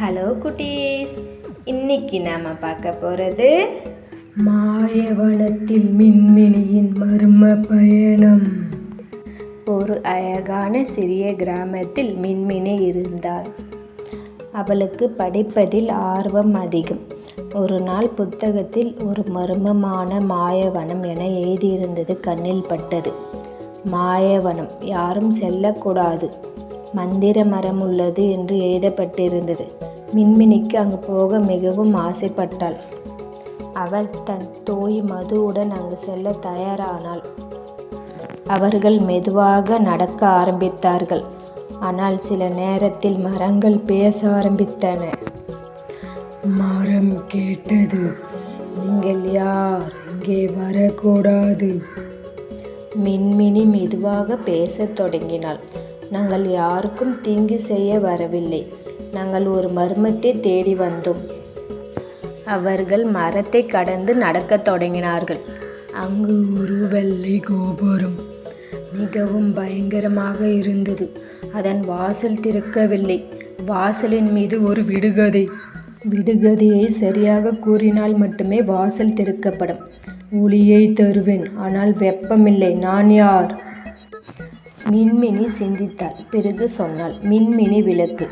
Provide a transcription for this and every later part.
Hello குட்டீஸ். இன்னைக்கு நாம் பார்க்க போகிறது மாயவனத்தில் மின்மினியின் மர்ம பயணம். ஒரு அழகான சிறிய கிராமத்தில் மின்மினி இருந்தாள். அவளுக்கு படிப்பதில் ஆர்வம் அதிகம். ஒரு நாள் புத்தகத்தில் ஒரு மர்மமான மாயவனம் என எழுதியிருந்தது கண்ணில் பட்டது. மாயவனம் யாரும் செல்லக்கூடாது. மந்திர மரம் உள்ளது என்று எழுதப்பட்டிருந்தது. மின்மினிக்கு அங்கு போக மிகவும் ஆசைப்பட்டாள். அவள் தன் தோய் மதுவுடன் அங்கு செல்ல தயாரானாள். அவர்கள் மெதுவாக நடக்க ஆரம்பித்தார்கள். ஆனால் சில நேரத்தில் மரங்கள் பேச ஆரம்பித்தன. மரம் கேட்டது. நீங்கள் யார்? இங்கே வரக்கூடாது. மின்மினி மெதுவாக பேசத் தொடங்கினாள். நாங்கள் யாருக்கும் தீங்கு செய்ய வரவில்லை. நாங்கள் ஒரு மர்மத்தை தேடி வந்தோம். அவர்கள் மரத்தை கடந்து நடக்கத் தொடங்கினார்கள். அங்கு ஒரு வெள்ளை கோபுரம் மிகவும் பயங்கரமாக இருந்தது. அதன் வாசல் திறக்கவில்லை. வாசலின் மீது ஒரு விடுகதை. விடுகதையை சரியாக கூறினால் மட்டுமே வாசல் திறக்கப்படும். ஒளியை தருவேன் ஆனால் வெப்பமில்லை. நான் யார்? மின்மினி சிந்தித்தாள். பிறகு சொன்னாள் மின்மினி விளக்கு.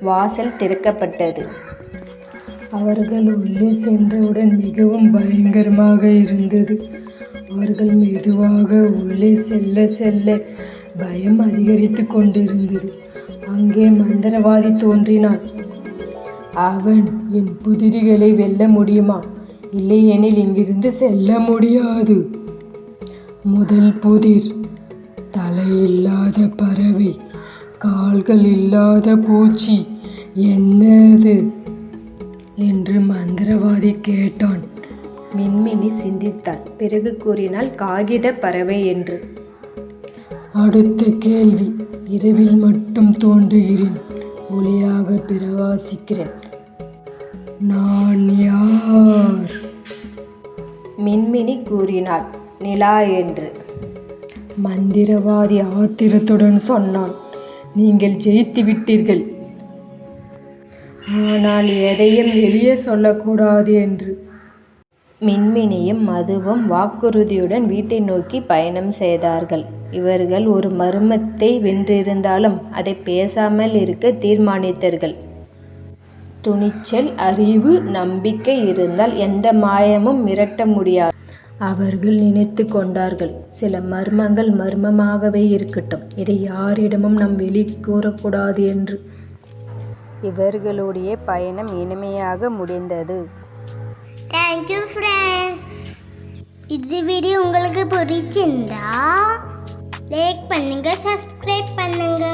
வாசல் திறக்கப்பட்டது. அவர்கள் உள்ளே சென்றவுடன் மிகவும் பயங்கரமாக இருந்தது. அவர்கள் மெதுவாக உள்ளே செல்ல செல்ல பயம் அதிகரித்து கொண்டிருந்தது. அங்கே மந்திரவாதி தோன்றினான். அவன் என் புதிரிகளை வெல்ல முடியுமா? இல்லையெனில் இங்கிருந்து செல்ல முடியாது. முதல் புதிர் தலை இல்லாத பறவை கால்கள் இல்லாத பூச்சி என்னது? என்று மந்திரவாதி கேட்டான். மின்மினி சிந்தித்தாள். பிறகு கூறினாள் காகித பறவை என்று. அடுத்த கேள்வி இரவில் மட்டும் தோன்றுகிறேன் ஒளியாக பிரகாசிக்கிறேன். நான் யார்? மின்மினி கூறினாள் நிலா என்று. மந்திரவாதி ஆத்திரத்துடன் சொன்னான் நீங்கள் ஜெயித்து விட்டீர்கள். ஆனால் எதையும் வெளியே சொல்லக்கூடாது என்று. மின்மினியும் மதுவும் வாக்குறுதியுடன் வீட்டை நோக்கி பயணம் செய்தார்கள். இவர்கள் ஒரு மர்மத்தை வென்றிருந்தாலும் அதை பேசாமல் இருக்க தீர்மானித்தார்கள். துணிச்சல் அறிவு நம்பிக்கை இருந்தால் எந்த மாயமும் மிரட்ட முடியாது. அவர்கள் நினைத்து கொண்டார்கள். சில மர்மங்கள் மர்மமாகவே இருக்கட்டும். இதை யாரிடமும் நம் வெளி கூறக்கூடாது என்று. இவர்களுடைய பயணம் இனிமையாக முடிந்தது. தேங்க்யூ ஃப்ரெண்ட்ஸ் இது வீடியோ உங்களுக்கு பிடிச்சிருந்தா லைக் பண்ணுங்க சப்ஸ்கிரைப் பண்ணுங்க.